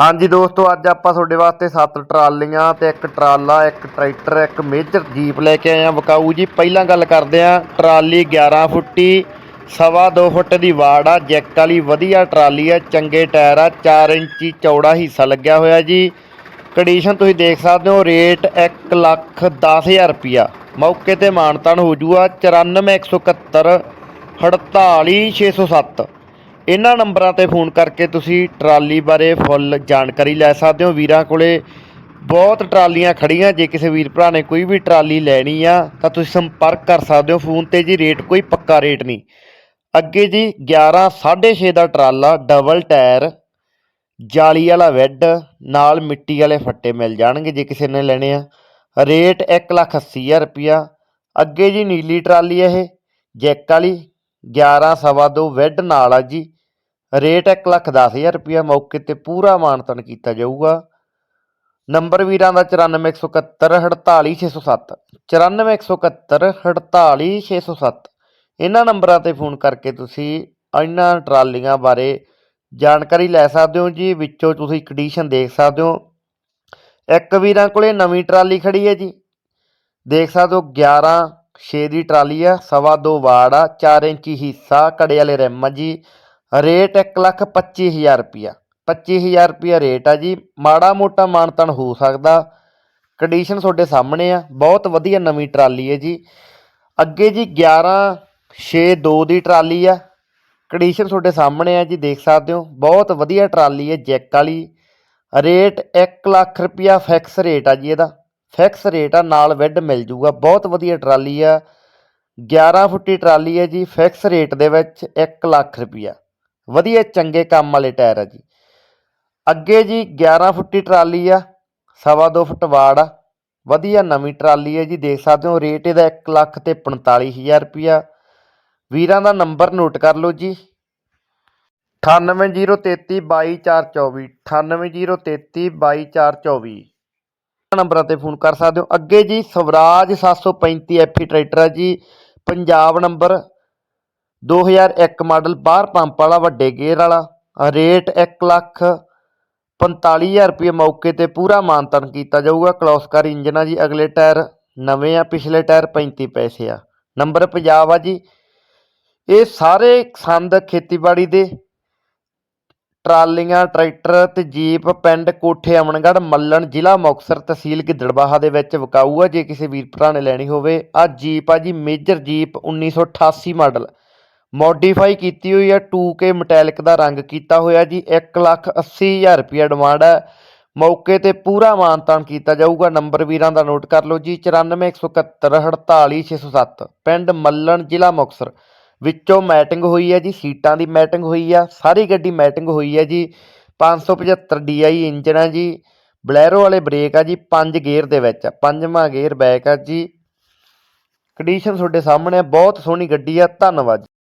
ਹਾਂਜੀ ਦੋਸਤੋ, ਅੱਜ ਆਪਾਂ ਤੁਹਾਡੇ ਵਾਸਤੇ ਸੱਤ ਟਰਾਲੀਆਂ ਤੇ ਇੱਕ ਟਰਾਲਾ, ਇੱਕ ਟਰੈਕਟਰ, ਇੱਕ ਮੇਜਰ ਜੀਪ ਲੈ ਕੇ ਆਏ ਆ ਵਿਕਾਊ ਜੀ, ਪਹਿਲਾਂ ਗੱਲ ਕਰਦੇ ਆ ਟਰਾਲੀ 11 ਫੁੱਟੀ, ਸਵਾ ਦੋ ਫੁੱਟ ਦੀ ਵਾੜ ਆ, ਜੈਕ ਵਾਲੀ ਵਧੀਆ ਟਰਾਲੀ ਆ, ਚੰਗੇ ਟਾਇਰ ਆ 4 ਇੰਚੀ ਚੌੜਾ ਹਿੱਸਾ ਲੱਗਿਆ ਹੋਇਆ ਜੀ। ਕੰਡੀਸ਼ਨ ਤੁਸੀਂ ਦੇਖ ਸਕਦੇ ਹੋ, ਰੇਟ 1 ਲੱਖ 10000 ਰੁਪਿਆ ਮੌਕੇ ਤੇ ਮਾਨਤਾਨ ਹੋ ਜੂਗਾ 94171 48607 ਇਹਨਾਂ ਨੰਬਰਾਂ ਤੇ ਫੋਨ ਕਰਕੇ ਤੁਸੀਂ ਟਰਾਲੀ ਬਾਰੇ ਫੁੱਲ ਜਾਣਕਾਰੀ ਲੈ ਸਕਦੇ ਹੋ। ਵੀਰਾਂ ਕੋਲੇ ਬਹੁਤ ਟਰਾਲੀਆਂ ਖੜੀਆਂ। ਜੇ ਕਿਸੇ ਵੀਰ ਭਰਾ ਨੇ ਕੋਈ ਵੀ ਟਰਾਲੀ ਲੈਣੀ ਆ, ਤਾਂ ਤੁਸੀਂ ਸੰਪਰਕ ਕਰ ਸਕਦੇ ਹੋ। ਫੋਨ ਤੇ ਜੀ ਰੇਟ ਕੋਈ ਪੱਕਾ ਰੇਟ ਨਹੀਂ। ਅੱਗੇ ਜੀ 11 6.5 ਦਾ ਟਰਾਲਾ, ਡਬਲ ਟਾਇਰ, ਜਾਲੀ ਵਾਲਾ ਵੈੱਡ ਨਾਲ ਮਿੱਟੀ ਵਾਲੇ ਫੱਟੇ ਮਿਲ ਜਾਣਗੇ ਜੇ ਕਿਸੇ ਨੇ ਲੈਣੇ ਆ। ਰੇਟ 180000 ਰੁਪਿਆ ਅੱਗੇ ਜੀ ਨੀਲੀ ਟਰਾਲੀ ਇਹ, ਜੈਕ ਵਾਲੀ 11 ਸਵਾ ਦੋ ਵੈੱਡ ਨਾਲ ਆ ਜੀ। ਰੇਟ 110000 ਰੁਪਿਆ ਮੌਕੇ ਤੇ ਪੂਰਾ ਮਾਨਤਨ ਕੀਤਾ ਜਾਊਗਾ। ਨੰਬਰ ਵੀਰਾਂ ਦਾ 94171 48607 94171 48607 ਇਹਨਾਂ ਨੰਬਰਾਂ ਤੇ ਫੋਨ ਕਰਕੇ ਤੁਸੀਂ ਇਹਨਾਂ ਟਰਾਲੀਆਂ ਬਾਰੇ ਜਾਣਕਾਰੀ ਲੈ ਸਕਦੇ ਹੋ ਜੀ। ਵਿੱਚੋਂ ਤੁਸੀਂ ਕੰਡੀਸ਼ਨ ਦੇਖ ਸਕਦੇ ਹੋ। ਇੱਕ ਵੀਰਾਂ ਕੋਲੇ ਨਵੀਂ ਟਰਾਲੀ ਖੜੀ ਹੈ ਜੀ। ਦੇਖ ਸਕਦੇ ਹੋ 11 6 ਦੀ ਟਰਾਲੀ ਆ, ਸਵਾ ਦੋ ਵਾੜ ਆ 4 ਇੰਚੀ ਹਿੱਸਾ ਕੜੇ ਵਾਲੇ ਰਿਮ ਆ ਜੀ। ਰੇਟ 1 ਲੱਖ 25000 ਰੁਪਿਆ 25000 ਰੁਪਿਆ ਰੇਟ ਆ ਜੀ। ਮਾੜਾ ਮੋਟਾ ਮਾਨਤਨ ਹੋ ਸਕਦਾ। ਕੰਡੀਸ਼ਨ ਤੁਹਾਡੇ ਸਾਹਮਣੇ ਆ। ਬਹੁਤ ਵਧੀਆ ਨਵੀਂ ਟਰਾਲੀ ਹੈ ਜੀ। ਅੱਗੇ ਜੀ 11 6 2 ਦੀ ਟਰਾਲੀ ਆ। ਕੰਡੀਸ਼ਨ ਤੁਹਾਡੇ ਸਾਹਮਣੇ ਆ ਜੀ, ਦੇਖ ਸਕਦੇ ਹੋ। ਬਹੁਤ ਵਧੀਆ ਟਰਾਲੀ ਹੈ ਜੈਕ ਵਾਲੀ। ਰੇਟ 1 ਲੱਖ ਰੁਪਿਆ ਫਿਕਸ ਰੇਟ ਆ ਜੀ ਇਹਦਾ। ਫਿਕਸ ਰੇਟ ਆ, ਨਾਲ ਵੈੱਡ ਮਿਲ ਜੂਗਾ। ਬਹੁਤ ਵਧੀਆ ਟਰਾਲੀ ਆ। 11 ਫੁੱਟੀ ਟਰਾਲੀ ਹੈ ਜੀ। ਫਿਕਸ ਰੇਟ ਦੇ ਵਿੱਚ 1 ਲੱਖ ਰੁਪਿਆ ਵਧੀਆ ਚੰਗੇ ਕੰਮ ਵਾਲੇ ਟਾਇਰ ਆ ਜੀ। ਅੱਗੇ ਜੀ 11 ਫੁੱਟੀ ਟਰਾਲੀ ਆ, ਸਵਾ ਦੋ ਫੁੱਟ ਵਾੜ ਆ, ਵਧੀਆ ਨਵੀਂ ਟਰਾਲੀ ਹੈ ਜੀ, ਦੇਖ ਸਕਦੇ ਹੋ ਰੇਟ ਇਹਦਾ 1 ਲੱਖ ਤੇ 45000 ਰੁਪਿਆ ਵੀਰਾਂ ਦਾ ਨੰਬਰ ਨੋਟ ਕਰ ਲਓ ਜੀ। 9803322424 9803322424 ਨੰਬਰਾਂ ਤੇ ਫੋਨ ਕਰ ਸਕਦੇ ਹੋ। ਅੱਗੇ ਜੀ ਸਵਰਾਜ 735 ਐਫੀ ਟਰੈਕਟਰ ਹੈ ਜੀ, ਪੰਜਾਬ ਨੰਬਰ 2001 ਮਾਡਲ ਬਾਹਰ ਪੰਪ ਵਾਲਾ ਵੱਡੇ ਗੇਅਰ ਵਾਲਾ ਰੇਟ 1 ਲੱਖ 45000 ਰੁਪਏ ਮੌਕੇ ਤੇ ਪੂਰਾ ਮਾਨਤਨ ਕੀਤਾ ਜਾਊਗਾ। ਕਲੋਸਕਾਰ ਇੰਜਨ ਆ ਜੀ, ਅਗਲੇ ਟਾਇਰ ਨਵੇਂ ਆ, ਪਿਛਲੇ ਟਾਇਰ 35 ਪੈਸੇ ਆ। ਨੰਬਰ ਪੰਜਾਬ ਆ ਜੀ, ਇਹ ਸਾਰੇ ਸੰਦ ਖੇਤੀਬਾੜੀ ਦੇ ਟਰਾਲੀਆਂ, ਟਰੈਕਟਰ ਤੇ ਜੀਪ, ਪਿੰਡ ਕੋਠੇ, ਅਮਨਗੜ੍ਹ, ਮੱਲਣ, ਜ਼ਿਲ੍ਹਾ ਮੁਕਤਸਰ, ਤਹਿਸੀਲ ਗਿੱਦੜਬਾਹਾ ਦੇ ਵਿੱਚ ਵਿਕਾਊ ਆ। ਜੇ ਕਿਸੇ ਵੀਰ ਭਰਾ ਨੇ ਲੈਣੀ ਹੋਵੇ ਆ ਜੀਪ ਆ ਜੀ, ਮੇਜਰ ਜੀਪ 1988 ਮਾਡਲ। ਮੋਡੀਫਾਈ ਕੀਤੀ ਹੋਈ ਹੈ 2K ਮਟੈਲਿਕ ਦਾ ਰੰਗ ਕੀਤਾ ਹੋਇਆ ਜੀ 1 ਲੱਖ 80000 ਰੁਪਏ ਡਿਮਾਂਡ ਹੈ। ਮੌਕੇ ਤੇ ਪੂਰਾ ਮਾਨਤਾਨ ਕੀਤਾ ਜਾਊਗਾ। ਨੰਬਰ ਵੀਰਾਂ ਦਾ ਨੋਟ ਕਰ ਲਓ ਜੀ 9417 48607 ਪਿੰਡ ਮੱਲਣ, ਜ਼ਿਲ੍ਹਾ ਮੁਕਤਸਰ। ਵਿੱਚੋਂ ਮੈਟਿੰਗ ਹੋਈ ਹੈ ਜੀ, ਸੀਟਾਂ ਦੀ ਮੈਟਿੰਗ ਹੋਈ ਆ, ਸਾਰੀ ਗੱਡੀ ਮੈਟਿੰਗ ਹੋਈ ਹੈ ਜੀ। 575 DI ਇੰਜਨ ਆ ਜੀ, ਬਲੈਰੋ ਵਾਲੇ ਬ੍ਰੇਕ ਆ ਜੀ, ਪੰਜ ਗੇਅਰ ਦੇ ਵਿੱਚ ਆ ਪੰਜਵਾਂ ਗੇਅਰ ਬੈਕ ਆ ਜੀ। ਕੰਡੀਸ਼ਨ ਤੁਹਾਡੇ ਸਾਹਮਣੇ ਆ, ਬਹੁਤ ਸੋਹਣੀ ਗੱਡੀ ਆ, ਧੰਨਵਾਦ। ਜੀ।